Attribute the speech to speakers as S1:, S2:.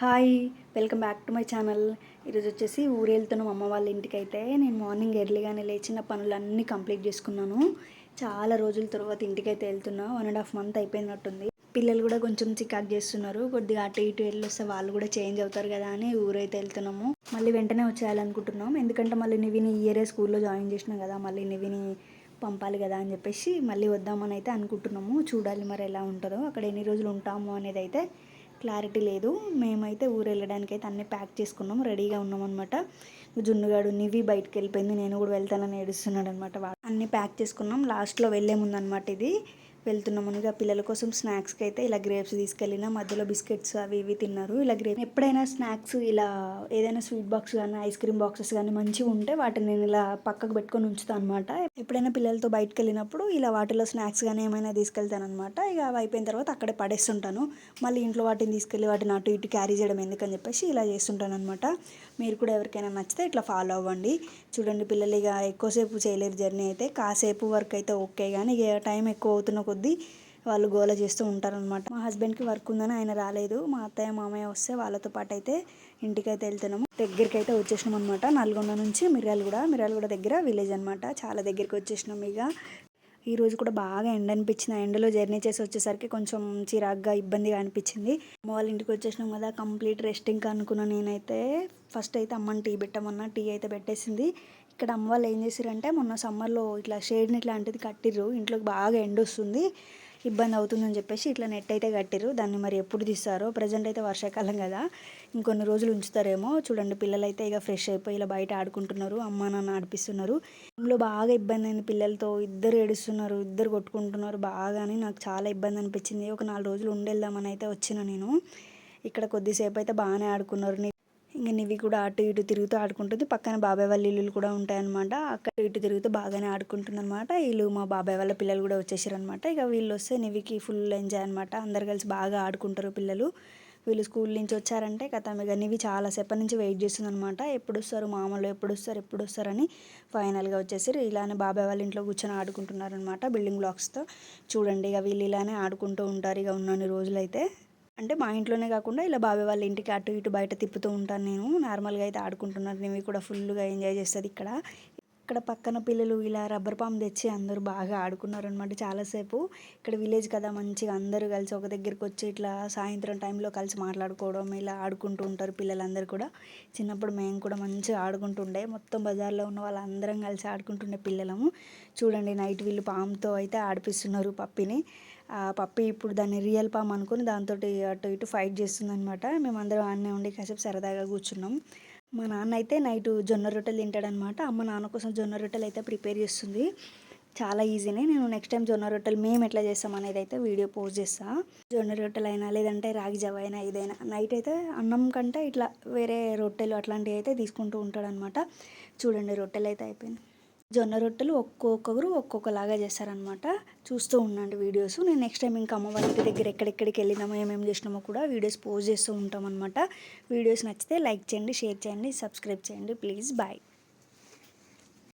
S1: Hi welcome back to my channel ఈరోజు వచ్చేసి ఊరెళ్తున్నాం అమ్మ వాళ్ళ ఇంటికి అయితే నేను మార్నింగ్ ఎర్లీగానే లేచిన పనులన్నీ కంప్లీట్ చేసుకున్నాను. చాలా రోజుల తర్వాత ఇంటికైతే వెళ్తున్నా. వన్ అండ్ హాఫ్ మంత్ అయిపోయినట్టుంది. పిల్లలు కూడా కొంచెం చికాక్ చేస్తున్నారు. కొద్దిగా అటు ఇటు వెళ్ళొస్తే వాళ్ళు కూడా చేంజ్ అవుతారు కదా అని ఊరైతే వెళ్తున్నాము. మళ్ళీ వెంటనే వచ్చేయాలనుకుంటున్నాం. ఎందుకంటే మళ్ళీ నివిని ఇయరే స్కూల్లో జాయిన్ చేసినాం కదా మళ్ళీ నివిని పంపాలి కదా అని చెప్పేసి మళ్ళీ వద్దామని అయితే అనుకుంటున్నాము. చూడాలి మరి ఎలా ఉంటుందో. అక్కడ ఎన్ని రోజులు ఉంటాము అనేది అయితే క్లారిటీ లేదు. మేమైతే ఊరు వెళ్ళడానికి అయితే అన్నీ ప్యాక్ చేసుకున్నాం రెడీగా ఉన్నాం అనమాట జున్నుగాడు నివి బయటకు వెళ్ళిపోయింది నేను కూడా వెళ్తానని ఏడుస్తున్నాడు అనమాట అన్నీ ప్యాక్ చేసుకున్నాం. లాస్ట్లో వెళ్ళే ముందు అనమాట ఇది. వెళ్తున్నాం అనగా పిల్లల కోసం స్నాక్స్కి అయితే ఇలా గ్రేప్స్ తీసుకెళ్ళిన మధ్యలో బిస్కెట్స్ అవి ఇవి తిన్నారు. ఇలా గ్రేప్ ఎప్పుడైనా స్నాక్స్ ఇలా ఏదైనా స్వీట్ బాక్స్ కానీ ఐస్ క్రీమ్ బాక్సెస్ కానీ మంచిగా ఉంటే వాటిని నేను ఇలా పక్కకు పెట్టుకొని ఉంచుతాను అనమాట ఎప్పుడైనా పిల్లలతో బయటకు వెళ్ళినప్పుడు ఇలా వాటిలో స్నాక్స్ కానీ ఏమైనా తీసుకెళ్తాను అనమాట ఇక అవి అయిపోయిన తర్వాత అక్కడే పడేస్తుంటాను. మళ్ళీ ఇంట్లో వాటిని తీసుకెళ్ళి వాటిని అటు ఇటు క్యారీ చేయడం ఎందుకని చెప్పేసి ఇలా చేస్తుంటాను అనమాట మీరు కూడా ఎవరికైనా నచ్చితే ఇట్లా ఫాలో అవ్వండి. చూడండి పిల్లలు ఇక ఎక్కువసేపు చేయలేరు జర్నీ అయితే. కాసేపు వర్క్ అయితే ఓకే కానీ ఇక టైం ఎక్కువ అవుతున్న కొద్దీ వాళ్ళు గోల చేస్తూ ఉంటారనమాట మా హస్బెండ్కి వర్క్ ఉందని ఆయన రాలేదు. మా అత్తయ్య మామయ్య వస్తే వాళ్ళతో పాటు అయితే ఇంటికైతే వెళ్తున్నాము. దగ్గరికి అయితే వచ్చేసినాం అనమాట నల్గొండ నుంచి మిర్యాలగూడ మిర్యాలగూడ దగ్గర విలేజ్ అనమాట చాలా దగ్గరికి వచ్చేసినాం ఇక. ఈరోజు కూడా బాగా ఎండ అనిపించింది. ఆ ఎండలో జర్నీ చేసి వచ్చేసరికి కొంచెం చిరాగ్గా ఇబ్బందిగా అనిపించింది. అమ్మ వాళ్ళ ఇంటికి వచ్చేసినాం కదా కంప్లీట్ రెస్టింగ్ అనుకున్నా నేనైతే. ఫస్ట్ అయితే అమ్మని టీ పెట్టమన్నా టీ అయితే పెట్టేసింది. ఇక్కడ అమ్మ వాళ్ళు ఏం చేశారంటే మొన్న సమ్మర్లో ఇట్లా షేడ్ని ఇట్లాంటిది కట్టిర్రు. ఇంట్లోకి బాగా ఎండ వస్తుంది ఇబ్బంది అవుతుందని చెప్పేసి ఇట్లా నెట్ అయితే కట్టారు దాన్ని మరి ఎప్పుడు తీస్తారో? ప్రజెంట్ అయితే వర్షాకాలం కదా. ఇంకొన్ని రోజులు ఉంచుతారేమో. చూడండి పిల్లలు అయితే ఇక ఫ్రెష్ అయిపోయి ఇలా బయట ఆడుకుంటున్నారు. అమ్మ నాన్న ఆడిపిస్తున్నారు. ఇంట్లో బాగా ఇబ్బంది అయింది పిల్లలతో. ఇద్దరు ఏడుస్తున్నారు ఇద్దరు కొట్టుకుంటున్నారు. బాగా అని నాకు చాలా ఇబ్బంది అనిపించింది. ఒక నాలుగు రోజులు ఉండేద్దామని అయితే వచ్చిన నేను. ఇక్కడ కొద్దిసేపు అయితే బాగానే ఆడుకున్నారు. ఇంకా నివి కూడా అటు ఇటు తిరుగుతూ ఆడుకుంటుంది. పక్కన బాబాయ్ వాళ్ళ ఇల్లులు కూడా ఉంటాయన్నమాట. అక్కడ ఇటు తిరుగుతూ బాగానే ఆడుకుంటుంది అనమాట వీళ్ళు మా బాబాయ్ వాళ్ళ పిల్లలు కూడా వచ్చేసారు అనమాట ఇక వీళ్ళు వస్తే నివికి ఫుల్ ఎంజాయ్ అనమాట అందరు కలిసి బాగా ఆడుకుంటారు పిల్లలు. వీళ్ళు స్కూల్ నుంచి వచ్చారంటే కథ ఇక నివి చాలాసేపటి నుంచి వెయిట్ చేస్తుంది అనమాట ఎప్పుడు వస్తారు? మామూలు ఎప్పుడు వస్తారు? ఎప్పుడు వస్తారని ఫైనల్గా వచ్చేసి ఇలానే బాబాయ్ వాళ్ళ ఇంట్లో కూర్చొని ఆడుకుంటున్నారనమాట బిల్డింగ్ బ్లాక్స్తో. చూడండి ఇక వీళ్ళు ఇలానే ఆడుకుంటూ ఉంటారు ఇక ఉన్నన్ని రోజులైతే. అంటే మా ఇంట్లోనే కాకుండా ఇలా బాబాయ్ వాళ్ళ ఇంటికి అటు ఇటు బయట తిప్పుతూ ఉంటాను నేను. నార్మల్గా అయితే ఆడుకుంటున్నారు. నేను కూడా ఫుల్గా ఎంజాయ్ చేస్తుంది ఇక్కడ. ఇక్కడ పక్కన పిల్లలు ఇలా రబ్బర్ పామ్ తెచ్చి అందరూ బాగా ఆడుకున్నారు అనమాట చాలాసేపు. ఇక్కడ విలేజ్ కదా మంచిగా అందరూ కలిసి ఒక దగ్గరికి వచ్చి ఇట్లా సాయంత్రం టైంలో కలిసి మాట్లాడుకోవడం ఇలా ఆడుకుంటూ ఉంటారు పిల్లలందరూ కూడా. చిన్నప్పుడు మేము కూడా మంచిగా ఆడుకుంటుండే. మొత్తం బజార్లో ఉన్న వాళ్ళందరం కలిసి ఆడుకుంటుండే పిల్లలము. చూడండి నైట్ వీళ్ళు పాముతో అయితే ఆడిపిస్తున్నారు పప్పిని. పప్పి ఇప్పుడు దాన్ని రియల్ పామ్ అనుకుని దాంతో అటు ఇటు ఫైట్ చేస్తుందనమాట మేమందరం అన్న ఉండి కాసేపు సరదాగా కూర్చున్నాం. మా నాన్న అయితే నైట్ జొన్న రొట్టెలు తింటాడనమాట అమ్మ నాన్న కోసం జొన్న రొట్టెలు అయితే ప్రిపేర్ చేస్తుంది. చాలా ఈజీనే. నేను నెక్స్ట్ టైం జొన్న రొట్టెలు మేము ఎట్లా చేస్తాం అనేది అయితే వీడియో పోస్ట్ చేస్తా. జొన్న రొట్టెలు అయినా లేదంటే రాగి జవ అయినా ఏదైనా నైట్ అయితే అన్నం కంటే ఇట్లా వేరే రొట్టెలు అట్లాంటివి అయితే తీసుకుంటూ ఉంటాడనమాట చూడండి రొట్టెలు అయితే అయిపోయింది. జొన్న రొట్టెలు ఒక్కొక్కరు ఒక్కొక్కలాగా చేస్తారనమాట చూస్తూ ఉండండి వీడియోస్. నేను నెక్స్ట్ టైం ఇంకా అమ్మ వాళ్ళ ఇంటి దగ్గర ఎక్కడెక్కడికి వెళ్ళినామో ఏమేమి చేసినామో కూడా వీడియోస్ పోస్ట్ చేస్తూ ఉంటామన్నమాట. వీడియోస్ నచ్చితే లైక్ చేయండి షేర్ చేయండి సబ్స్క్రైబ్ చేయండి. Please bye